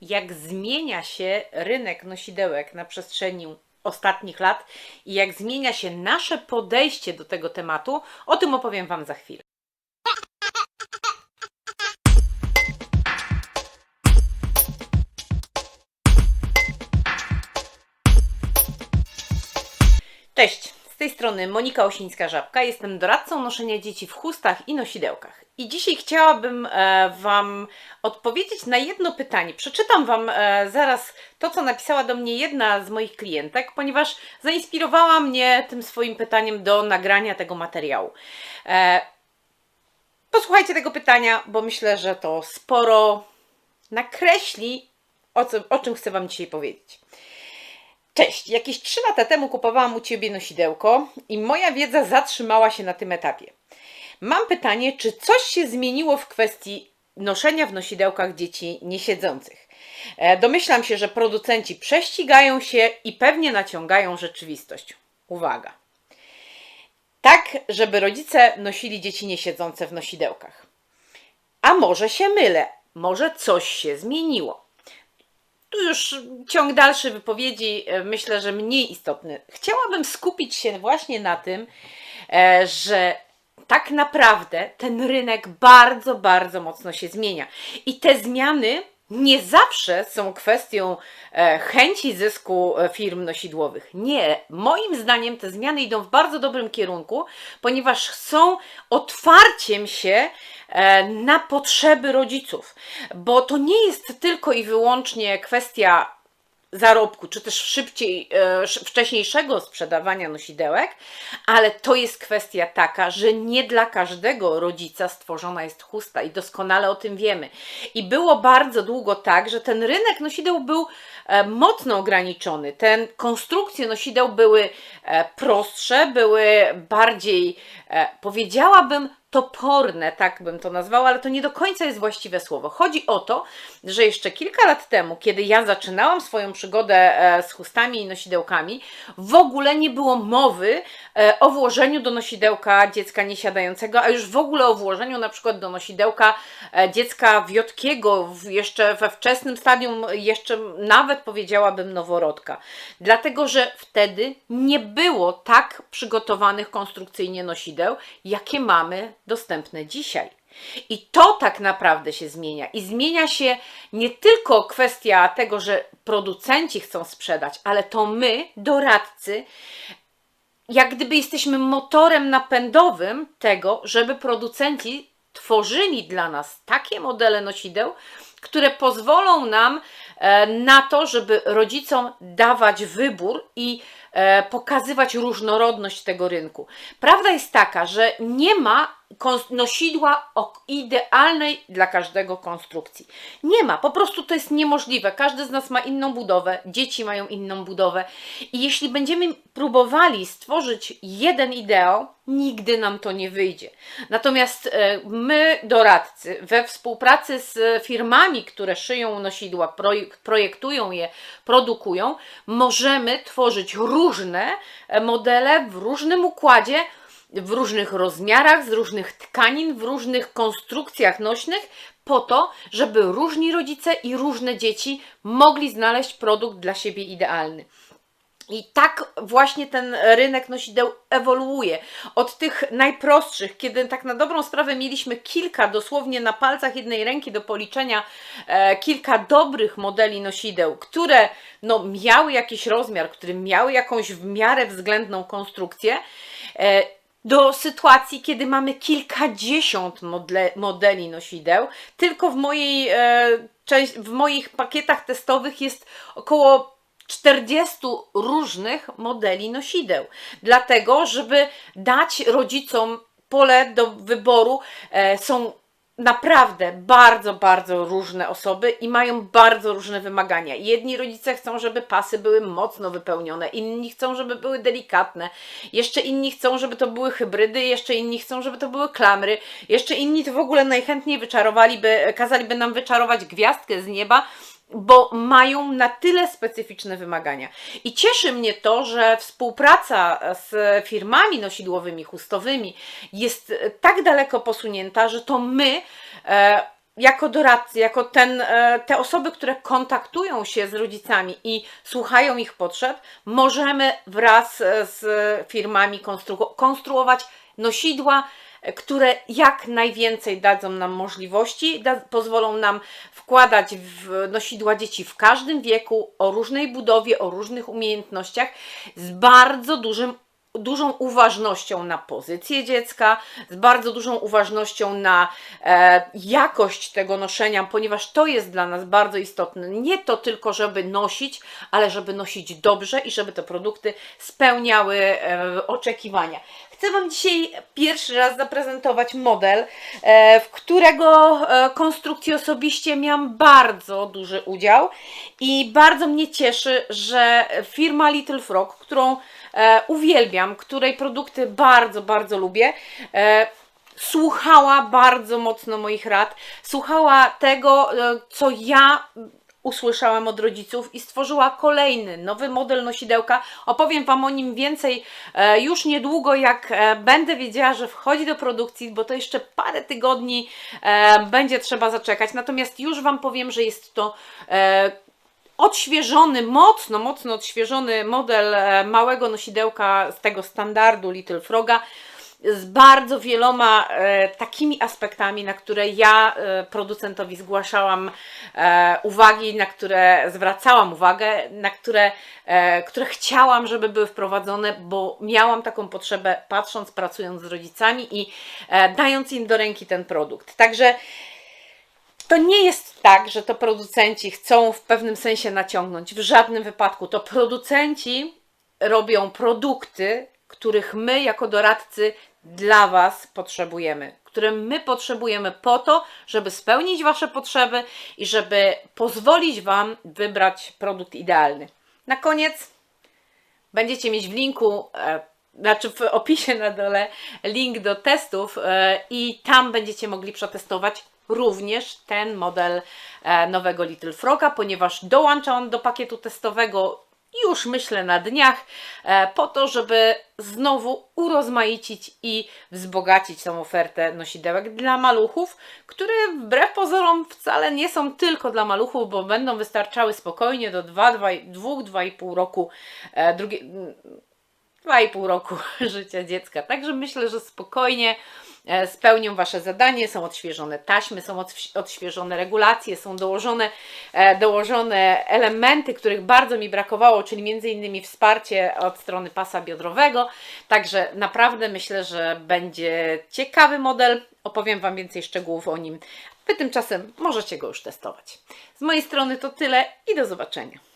jak zmienia się rynek nosidełek na przestrzeni ostatnich lat i jak zmienia się nasze podejście do tego tematu, o tym opowiem Wam za chwilę. Cześć, z tej strony Monika Osińska-Żabka. Jestem doradcą noszenia dzieci w chustach i nosidełkach. I dzisiaj chciałabym e, Wam odpowiedzieć na jedno pytanie. Przeczytam Wam e, zaraz to, co napisała do mnie jedna z moich klientek, ponieważ zainspirowała mnie tym swoim pytaniem do nagrania tego materiału. E, posłuchajcie tego pytania, bo myślę, że to sporo nakreśli, o, co, o czym chcę Wam dzisiaj powiedzieć. Cześć, jakieś 3 lata temu kupowałam u Ciebie nosidełko i moja wiedza zatrzymała się na tym etapie. Mam pytanie, czy coś się zmieniło w kwestii noszenia w nosidełkach dzieci niesiedzących? E, Domyślam się, że producenci prześcigają się i pewnie naciągają rzeczywistość. Uwaga. Tak, żeby rodzice nosili dzieci niesiedzące w nosidełkach. A może się mylę, może coś się zmieniło. Tu już ciąg dalszy wypowiedzi, e, myślę, że mniej istotny. Chciałabym skupić się właśnie na tym, e, że tak naprawdę ten rynek bardzo, bardzo mocno się zmienia. I te zmiany nie zawsze są kwestią e, chęci zysku e, firm nosidłowych. Nie, moim zdaniem te zmiany idą w bardzo dobrym kierunku, ponieważ są otwarciem się e, na potrzeby rodziców, bo to nie jest tylko i wyłącznie kwestia zarobku, czy też szybciej, e, sz- wcześniejszego sprzedawania nosidełek, ale to jest kwestia taka, że nie dla każdego rodzica stworzona jest chusta i doskonale o tym wiemy. I było bardzo długo tak, że ten rynek nosideł był e, mocno ograniczony. Ten konstrukcje nosideł były e, prostsze, były bardziej, powiedziałabym, toporne, tak bym to nazwała, ale to nie do końca jest właściwe słowo. Chodzi o to, że jeszcze kilka lat temu, kiedy ja zaczynałam swoją przygodę e, z chustami i nosidełkami, w ogóle nie było mowy e, o włożeniu do nosidełka dziecka niesiadającego, a już w ogóle o włożeniu na przykład do nosidełka e, dziecka wiotkiego, jeszcze we wczesnym stadium, jeszcze nawet powiedziałabym noworodka. Dlatego, że wtedy nie było tak przygotowanych konstrukcyjnie nosideł, jakie mamy dostępne dzisiaj. I to tak naprawdę się zmienia. I zmienia się nie tylko kwestia tego, że producenci chcą sprzedać, ale to my, doradcy, jak gdyby jesteśmy motorem napędowym tego, żeby producenci tworzyli dla nas takie modele nosideł, które pozwolą nam e, na to, żeby rodzicom dawać wybór i e, pokazywać różnorodność tego rynku. Prawda jest taka, że nie ma nosidła idealnej dla każdego konstrukcji. Nie ma, po prostu to jest niemożliwe. Każdy z nas ma inną budowę, dzieci mają inną budowę i jeśli będziemy próbowali stworzyć jeden ideał, nigdy nam to nie wyjdzie. Natomiast e, my, doradcy, we współpracy z firmami, które szyją nosidła, projek- projektują je, produkują, możemy tworzyć różne e, modele w różnym układzie, w różnych rozmiarach, z różnych tkanin, w różnych konstrukcjach nośnych, po to, żeby różni rodzice i różne dzieci mogli znaleźć produkt dla siebie idealny. I tak właśnie ten rynek nosideł ewoluuje. Od tych najprostszych, kiedy tak na dobrą sprawę mieliśmy kilka, dosłownie na palcach jednej ręki do policzenia, e, kilka dobrych modeli nosideł, które no, miały jakiś rozmiar, które miały jakąś w miarę względną konstrukcję, e, do sytuacji, kiedy mamy kilkadziesiąt modle, modeli nosideł. Tylko w, mojej, e, w moich pakietach testowych jest około 40 różnych modeli nosideł. Dlatego, żeby dać rodzicom pole do wyboru, e, są naprawdę bardzo, bardzo różne osoby i mają bardzo różne wymagania. Jedni rodzice chcą, żeby pasy były mocno wypełnione, inni chcą, żeby były delikatne, jeszcze inni chcą, żeby to były hybrydy, jeszcze inni chcą, żeby to były klamry, jeszcze inni to w ogóle najchętniej wyczarowaliby, kazaliby nam wyczarować gwiazdkę z nieba, bo mają na tyle specyficzne wymagania. I cieszy mnie to, że współpraca z firmami nosidłowymi, chustowymi jest tak daleko posunięta, że to my e, jako doradcy, jako ten, e, te osoby, które kontaktują się z rodzicami i słuchają ich potrzeb, możemy wraz e, z firmami konstru- konstruować nosidła, e, które jak najwięcej dadzą nam możliwości, da, pozwolą nam wkładać w nosidła dzieci w każdym wieku, o różnej budowie, o różnych umiejętnościach, z bardzo dużym dużą uważnością na pozycję dziecka, z bardzo dużą uważnością na e, jakość tego noszenia, ponieważ to jest dla nas bardzo istotne. Nie to tylko, żeby nosić, ale żeby nosić dobrze i żeby te produkty spełniały e, oczekiwania. Chcę Wam dzisiaj pierwszy raz zaprezentować model, e, w którego e, konstrukcji osobiście miałam bardzo duży udział i bardzo mnie cieszy, że firma Little Frog, którą e, uwielbiam, której produkty bardzo, bardzo lubię, słuchała bardzo mocno moich rad, słuchała tego, co ja usłyszałam od rodziców i stworzyła kolejny, nowy model nosidełka. Opowiem Wam o nim więcej e, już niedługo, jak e, będę wiedziała, że wchodzi do produkcji, bo to jeszcze parę tygodni e, będzie trzeba zaczekać. Natomiast już Wam powiem, że jest to odświeżony, mocno, mocno odświeżony model małego nosidełka z tego standardu Little Froga z bardzo wieloma e, takimi aspektami, na które ja e, producentowi zgłaszałam e, uwagi, na które zwracałam uwagę, na które, które chciałam, żeby były wprowadzone, bo miałam taką potrzebę, patrząc, pracując z rodzicami i dając im do ręki ten produkt. Także to nie jest tak, że to producenci chcą w pewnym sensie naciągnąć. W żadnym wypadku. To producenci robią produkty, których my jako doradcy dla Was potrzebujemy, które my potrzebujemy po to, żeby spełnić Wasze potrzeby i żeby pozwolić Wam wybrać produkt idealny. Na koniec będziecie mieć w linku, e, znaczy w opisie na dole, link do testów e, i tam będziecie mogli przetestować również ten model e, nowego Little Froga, ponieważ dołącza on do pakietu testowego już myślę na dniach, e, po to, żeby znowu urozmaicić i wzbogacić tą ofertę nosidełek dla maluchów, które wbrew pozorom wcale nie są tylko dla maluchów, bo będą wystarczały spokojnie do 2-2,5 roku e, drugie, 2,5 roku życia dziecka. Także myślę, że spokojnie spełnią Wasze zadanie. Są odświeżone taśmy, są odś- odświeżone regulacje, są dołożone, e, dołożone elementy, których bardzo mi brakowało, czyli między innymi wsparcie od strony pasa biodrowego. Także naprawdę myślę, że będzie ciekawy model. Opowiem Wam więcej szczegółów o nim. Wy tymczasem możecie go już testować. Z mojej strony to tyle i do zobaczenia.